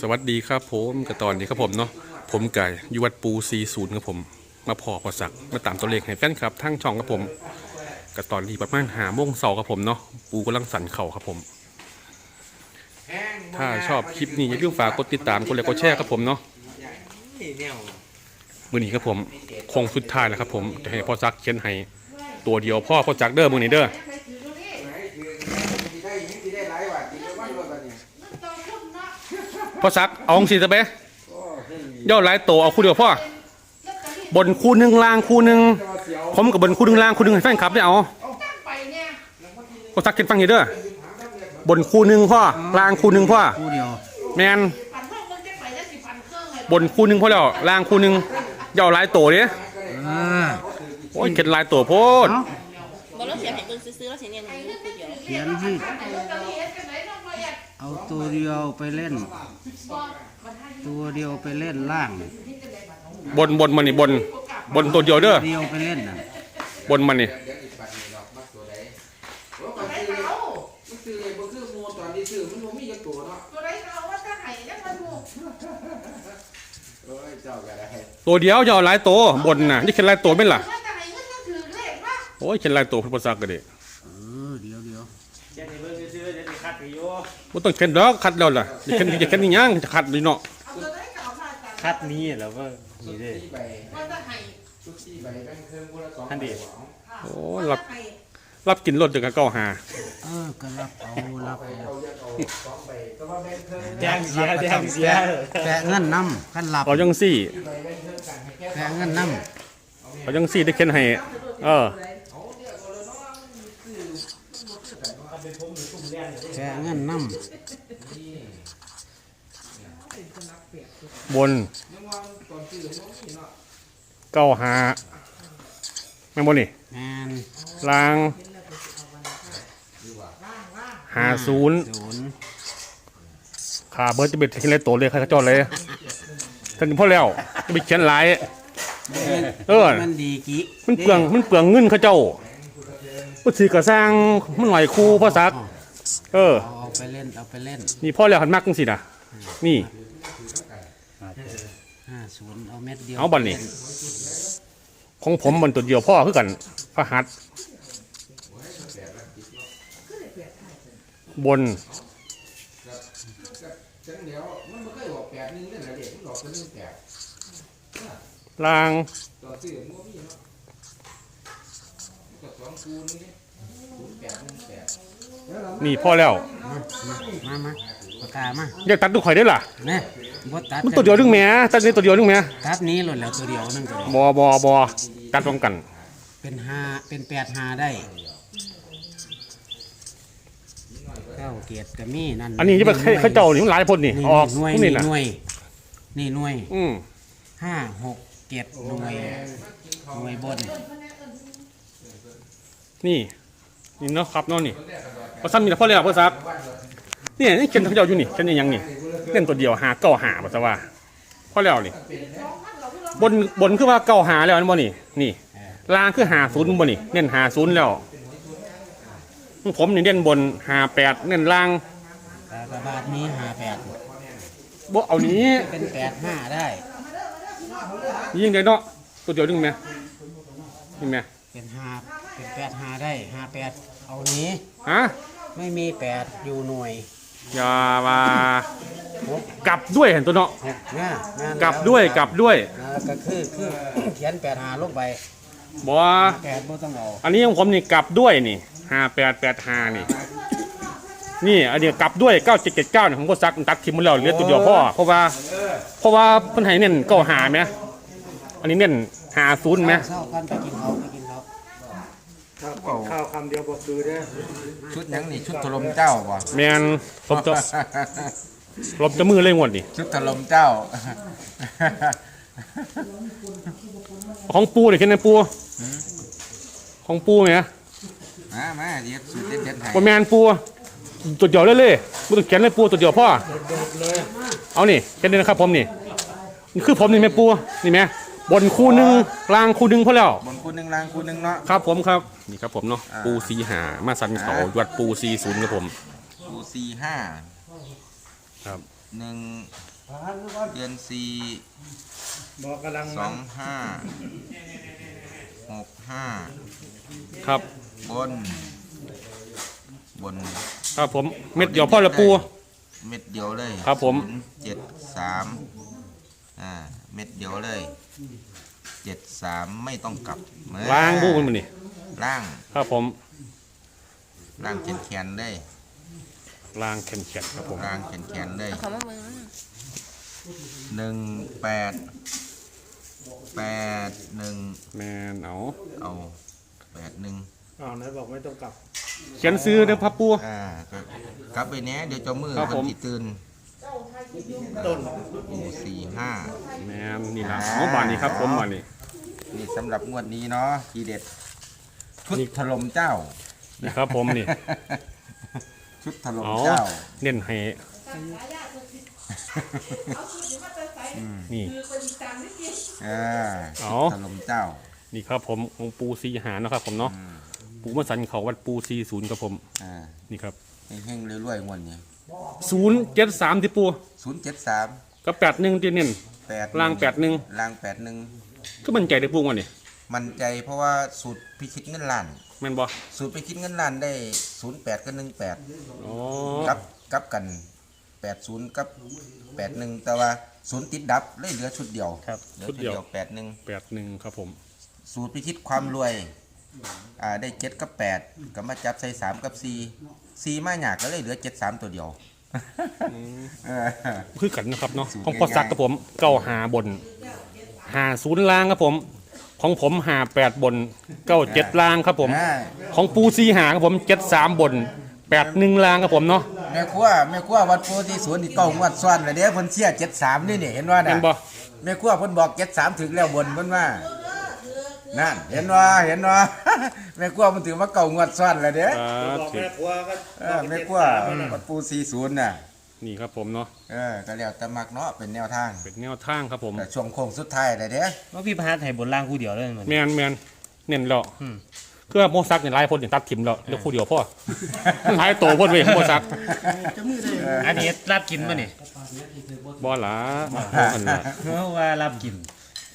สวัสดีครับผมกับตอนนี้ครับผมเนาะผมไก่อยุวัดปูซีศูนย์ครับผม มาพอพอสักมาตามตัวเลขให้แฟนครับทั้งช่องครับผมกับตอนนี้ประมาณหาโมงเสาร์ครับผมเนาะปูกำลังสั่นเข่าครับผม ถ้าชอบคลิปนี้อย่าลืมฝากกดติดตามกดไลค์กดแชร์ครับผมเนาะมือนี้ครับผมคงสุดท้ายแล้วครับผมจะให้พ่อซักเขียนให้ตัวเดียวพ่อพ่อจักเด้อมือนี้เด้อ พ่อซักเอาองสีตะเบ้ย่อหลายโตวเอาคู่เดียวพ่อบนคู่หนึ่งล่างคู่หนึ่งผมกับบนคู่หนึ่งล่างคู่หนึ่งให้แฟนคลับได้เอาไปเนี่ยพ่อซักเขียนฟังอยู่เด้อบนคู่หนึ่งพ่อล่างคู่หนึ่งพ่อคู่เดียวแมนปันเพิ่มมันจะไปได้สิพันเครื่องเลยบนคู่หนึ่งพ่อแล้วล่างคู่หนึ่งย่อหลายโตวเด้เออโอ้ยเขียนหลายโตวโพดบอลเราเสียให้เบิ่งซื้อๆเราเสียเนี่ยหนึ่งคู่เดียวเขียนที่ เอาตัวเดียวไปเล่น ตัวเดียวไปเล่นล่างบนบนมันนี่บน บนตัวเดียวเด้อเดียวไปเล่นน่ะบนมันนี่ตัวไหนเขามันซื้อเลยบ่คือหมูตอนที่ซื้อมันบ่มีจักตัวเนาะตัวไหนเขาว่าถ้าไห้เนี่ยมันถูกเอ้ยเจ้าก็ได้ตัวเดียวย่อหลายโตวบนน่ะนี่เขียนหลายโตวเป็นล่ะว่าถ้าไห้มันต้องถือเลขว่าโอ้ยเขียนหลายโตวพ่อซักก็ดิเออเดียวเดียว บ่ต้องเขียนดอกคัดแล้วล่ะจะเขียนจะเขียนอีหยังจะคัดดีเนาะเอาตัวไหนเก่ามาจัดคัดนี้แล้วก็นี่เด้ สี่ใบว่าถ้าไห้ชุดสี่ใบแบ่งเครื่องคนละสองอันเดียวโอ้รับรับกินรถจังกะเก้าหาเออก็รับเอารับเอาเอาจะเอาสองใบแต่ว่าแบ่งเครื่องแจ้งเสียแจ้งเสียแปะเงินน้ำกันหลับเอาจังซี่ ใบแบ่งเครื่องกันให้แค่ แปะเงินน้เอาจังซี่ได้เขียนให้ เออำ แปะเงินน้บนยังว่าตอนซื้อมันบ่มีเนาะเก้าหาแม่นบ่นี่ำแมนล่างหาศูนย์ศูนย์ขาเบิร์ดจะเป็นเขียนหลายโตวเลยใครเขาเจอดเลยท่านพ่อแล้วจะไปเขียนหลาย เออ มันดีกี่มันเปลืองมันเปลืองเงินเขาเจ้า ก็ถือกระสร้างมันหน่อยครูพ่อซัก เออ เอาเอาไปเล่นเอาไปเล่นนี่พ่อแล้วหันมากจังสินะนี่ ห้าศูนย์เอาเม็ดเดียวเอาบัดนี้ของผมมันตัวเดียวพ่อคือกันพระหัตถ์บนจังเดียวมันบ่เคยออกแปดหนึงนั่นแหละเด็กมันออกเป็นหนึ่งแปดล่างตอนซื้อมันบ่มีเนาะ มันก็สองคูณนี่ศูนย์แปดหนึ่งแปดนี่พ่อแล้วมามาปากกามาอยากตัดดูข่อยได้ล่ะเนี่ยบดตัดมันตัวเดียวนึงแหม่ตัดนี่ตัวเดียวนึงแหม่ตัดนี้หล่นแล้วตัวเดียวนั่นตัวเดียวบอบอบอตัดตรงกัน เป็นห้าเป็นแปดห้าได้เก้าเกียรติกมีนั่นอันนี้จะไปให้เขาเจ้านี่มันหลายพ่นนี่นี่ออกหน่วยพวกนี่นี่น่ะหน่วยนี่หน่วยอืมห้าหกเกียรติหน่วยหน่วยบน นี่นี่เนาะครับเนาะนี่เพราะซ้ำมีแต่พ่อแล้วพ่อซักนี่นี่เขียนเขาเจ้าอยู่นี่เขียนยังนี่เล่นตัวเดียวหาเก้าหาบ่ซะว่าพ่อแล้วนี่บนบนคือว่าเก้าหาแล้วอันบ่นี่นี่ล่างคือหาศูนย์บ่นี่เน้นหาศูนย์แล้วผมนี่เน้นบนหาแปดเน้นล่างกากบาทนี้ห้าแปดบ่เอานี้เป็นแปดห้าได้ยิ่งได้เนาะตัวเดียวนึงไหมนี่ไหมเป็นห้า เป็นแปดห้าได้ห้าแปดเอานี้ฮะไม่มีแปดอยู่หน่วยอย่าว่ากลับด้วยเห็นตัวเนาะหกนะนั่นกลับด้วยกลับด้วยอ่าก็คือคือเขียนแปดห้าลงไปบ่ว่าแปดบ่ต้องเอาอันนี้ของผมนี่กลับด้วยนี่ห้าแปดแปดห้านี่ นี่อันนี้กลับด้วยเก้าเจ็ดเจ็ดเก้าเนี่ยผมก็ซักตัดทิมหมดแล้วเหลือตัวเดียวพ่อเพราะว่า เพราะว่าเพิ่นให้เน้นเก้าหาไหมอันนี้เน้นหาศูนย์ไหม เศร้ากันไปกินเขาไปกินเขาข้าวคำเดียวบอกคือเด้อชุดหยังนี่ชุดถล่มเจ้าบ่แมนลบจะลบจะมือเลยงวดนี่ชุดถล่มเจ้า ของปูเด็กแค่นั้นปูของปูไหมมามาเดี๋ยวสูตรเด็ดๆให้บนแมนปูตัวเดียวเลยเลยไม่ต้องเขียนเลยปูตัวเดียวพ่อเอานี่แค่นี้นะครับผมนี่นี่คือผมนี่แม่ปูนี่แม่ บนคู่หนึ่งล่างคู่หนึ่งพอแล้วบนคูณหนึ่งล่างคูณหนึ่งเนาะ ครับผมครับนี่ครับผมเนาะอ่า ปูซีหามาสันเขาอ่าวัดปูซีศูนย์ครับผม คูสี่ห้าครับ หนึ่งเดือนสี่บอกกำลังสองห้าหกห้าครับบน บน ครับผมเม็ดเดียวพ่อละปู เม็ดเดียวเลยครับผมเจ็ดสามอ่า เม็ดเดียวเลยเจ็ดสามไม่ต้องกลับเมื่อล้างบูมันมานี่ล่างครับผมล่างแขนแขนๆเลยล้างแข็งๆครับผมล่างแขนแขนๆเลยเอาคำว่ามึงหนึ่งแปดแปดหนึ่งแมนเอาเอาแปดหนึ่งอ้าวไหนบอกไม่ต้องกลับเขียนซื้อเด้อพับปู อ่าก็กลับไปเนี้ยเดี๋ยวเจ้ามือครับคผนมที่ตื่นต้นโอ้สี่ห้า แมนนี่ละเอาบานนี้ครับ ผมบานนี้ นี่สำหรับงวดนี้เนาะทีเด็ด ชุดนี่ ถล่มเจ้า นี่ครับ ผมนี่ชุดถล่มเอาเจ้า เน้นให้ตั้งฉายาตัวสิเอาคือสิมาแต่ใส่นี่คือคนอีสานนี่สิเออเอา ชุดถล่มเจ้า นี่ครับผมของปูซีหาเนาะครับ ผมเนาะอืมปูมาสันเขาวัดปูซีศูนย์ครับผมอ่านี่ครับเฮงๆรวยๆงวดนี้ศูนย์เจ็ดสามที่ปูศูนย์เจ็ดสาม ก็แปดหนึ่งที่เน้นแปดล่างแปดหนึ่งล่างแปดหนึ่งก็มันใจได้ปูวันนี้มันใจเพราะว่าสูตรพิชิตเงินล้านแม่นบ่สูตรพิชิตเงินล้านได้ศูนย์แปดกับหนึ่งแปดอ๋อกับกับกันแปดศูนย์กับแปดหนึ่งแต่ว่าศูนย์ติดดับเลยเหลือชุดเดียวครับเหลือชุดเดียวแปดหนึ่งแปดหนึ่งครับผม สูตรพิชิตความรวยอ่าได้เจ็ดกับแปดก็มาจับใส่สามกับสี่สี่มาหยากก็เลยเหลือเจ็ดสามตัวเดียว เออ คือกันนะครับเนาะสูตรของพ่อซักครับผมเก้าหาบนหาศูนย์ล่างครับผม ของผมหาแปดบนเก้าเจ็ดล่างครับผมอ่าของปูซีหาครับผมเจ็ดสามบนแปดหนึ่งล่างครับผมเนาะแม่ครัวแม่ครัววัดโพธิสวนนี่เก้างวดซ้อนเลยเด้เพิ่นเชียเจ็ดสามนี่นี่เห็นว่าแม่น่ะนบ่แม่ครัวเพิ่นบอกเจ็ดสามถึงแล้วบนเพิ่นว่า นั่นเห็นว่าเห็นว่าแม่ครัวมันถือว่าเก้างวดซ้อนเลยเด้อ่าบอกถือแม่ครัวก็เออแม่ครัววัดปูสีศูนย์น่ะนี่ครับผมเนาะเออก็แล้วแต่มักเนาะเป็นแนวทางเป็นแนวทางครับผมแต่ช่วงโค้งสุดท้ายเลยเด้ว่าพี่พาร์ทให้บนล่างคู่เดียวเลยมันแมนแมนเน้นแล้วอืมคือว่าโมซักเนี่ยหลายคนเนี่ยตัดทิมแล้วเดี๋ยวคู่เดียวพ่อหลายโตพ่นเว้ยโมซักอันนี้รับกินป่ะนี่บ่หลาบ่อันละเพราะว่ารับกิน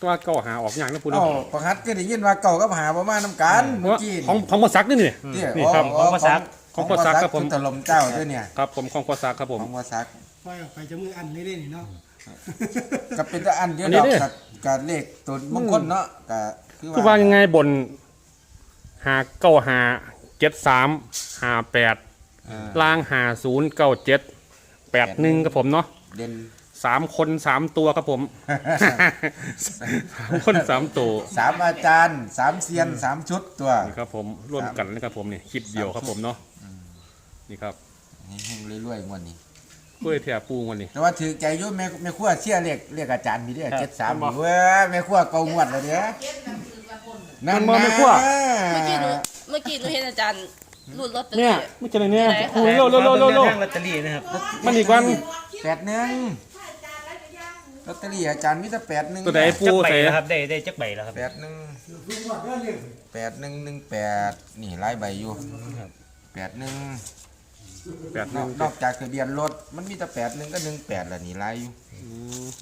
ก็ว่าเก้าหาออกอย่างนะพูดเอ้าเนาะประหัดก็ได้ยินว่าเก่ากับหาประมาณน้ำกันเมื่อว่ากี้ของของโมซักนี่นี่นี่นี่ครับอ๋อของภาษาของภาษาครับผมชุดถล่มเจ้าด้วยเนี่ยครับผมของโมซักครับผมของภาษาไฟไฟจะมืออันนี้ได้นี่เนาะก็เป็นแต่อันเดียวอันนี้ดอกเด้กับกับเลขตัวมงคลเนาะก็คือคือว่าว่ายังไงบนหาเก้าหาเจ็ดสามหาแปดเออล่างหาศูนย์เก้าเจ็ดแปดหนึ่งครับผมเนาะเด่น สามคนสามตัวครับผม สามคนสามตัวสามอาจารย์สามเซียนสามชุดตัวนี่ครับผมร่วมกันนะครับผมนี่คลิปเดียวครับผมเนาะนี่ครับเฮงๆรวยๆงวดนี้เพื่อแถบปูวันนี้แต่ว่าถือใจอยุ่แม่แม่ขั้วเชี่ยเรียกเรียกอาจารย์มีเด้ครับเจ็ดสามครับเว้ยแม่ขั้วเกางวดเลยเด้อเก็บน้ำคือละคนนั่นมันบ่นะแม่ครัวเมื่อกี้หนูเมื่อกี้หนูเห็นอาจารย์รูดลอตเตอเนี่รี่ยไม่ใช่เลยเนี่ยไหนคะปูเร็วเร็วเร็วเร็วเร็วทางลอตเตอรี่นะครับมันอีกวันแปดหนึ่ง ลอตเตอรี่อาจารย์มีแต่แปดหนึ่งตัวไหนปูจักใบใส่แล้วครับ ได้ได้จักใบแล้วครับแปดหนึ่งแปดหนึ่งหนึ่งแปดนี่ไล่ใบอยู่แปดหนึ่งแปดหนนึ่องกนอกจากทะเบียนรถมันมีแต่แปดหนึ่งก็หนึ่งแปดละนี่ไล่อยู่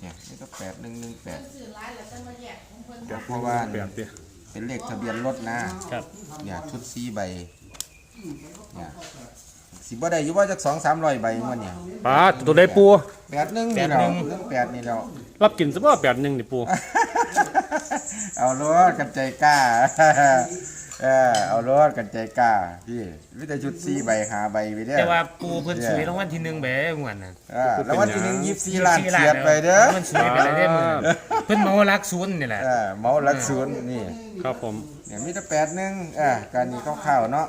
เนี่ยมีแต่แปดหนึ่งหนึ่งแปดสื่อร้ายแล้วจะมาแยกของเพิ่นเพราะว่า แปดเดียเป็นเลขทะเบียนรถนะครับ เนี่ยชุดสีใบเนี่ย สิบ่ได้อยู่ว่าจากสองสามร้อยใบมันเนี่ยป้าตัวใดปู แปดหนึ่งนี่แล้วหนึ่งแปดนี่แล้ว รับกินซะว่าแปดหนึ่งนี่ปู เอารถกันใจกล้า เออเอารถกันใจกล้าพี่วิทยชุดสีใบหาใบไปเด้อแต่ว่าปูเพิ่นสวยรางวัลที่หนึ่งแบบงวนน่ะเออแล้ววันที่หนึ่งยี่สิบสี่ล้านเสียดไปเด้อมันสวยไปเลยเด้อมือเพิ่นเมารักศูนย์นี่แหละ เออเมาลักศูนย์นี่ครับผมเนี่ยมีแต่แปดหนึ่งเออการนี้คร่าวๆเนาะ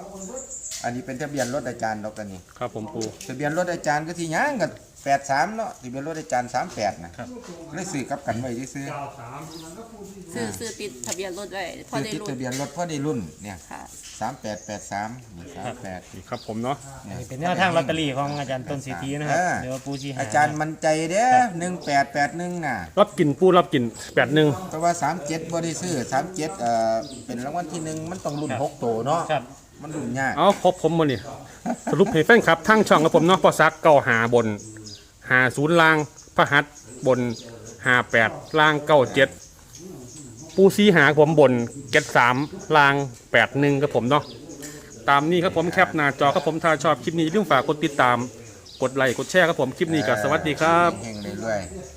อันนี้เป็นทะเบียนรถอาจารย์ดอกกันนี่ครับผมปูทะเบียนรถอาจารย์ก็ที่ย่างกับแปดสามเนาะทะเบียนรถอาจารย์สามแปดนะเลยซื้อกลับกันไว้ที่ซื้อซื้อซื้อติดทะเบียนรถไว้พอซื้อได้ติดรุ่ทะนเบียนรถพ่อได้รุ่นเนี่ยค่ะ สามแปดแปดสามนี่สามแปด นี่ครับผมเนาะเนี่ยเป็นแนวทางลอตเตอรี่ของอาจารย์ต้นสีทีนะครับเดี๋ยวว่าปูชีหาอาจารย์มันใจเด้อหนึ่งแปดแปดหนึ่งน่ะ รับกินปูรับกินแปดหนึ่ง เพราะว่าสามเจ็ดบริซื้อสามเจ็ดเอ่อเป็นรางวัลที่หนึ่งมันต้องรุ่นหกโตเนาะครับ มันรุ่นยากเอาครบผมวันนี้สรุปให้แฟนครับทั้งช่องกับผมเนาะพอซักเก้าหาบนหาศูนย์ล่างพระหัตถ์บนหาแปดล่างเก้าเจ็ดปูซีหาครับผมบนเจ็ดสามล่างแปดหนึ่งครับผมเนาะตามนี้ครับผมแคปหน้าจอครับผมถ้าชอบคลิปนี้อย่าลืมฝากกดติดตาม กดไลค์กดแชร์ครับผมคลิปนี้ก็สวัสดีครับ เฮงๆเรื่อยๆ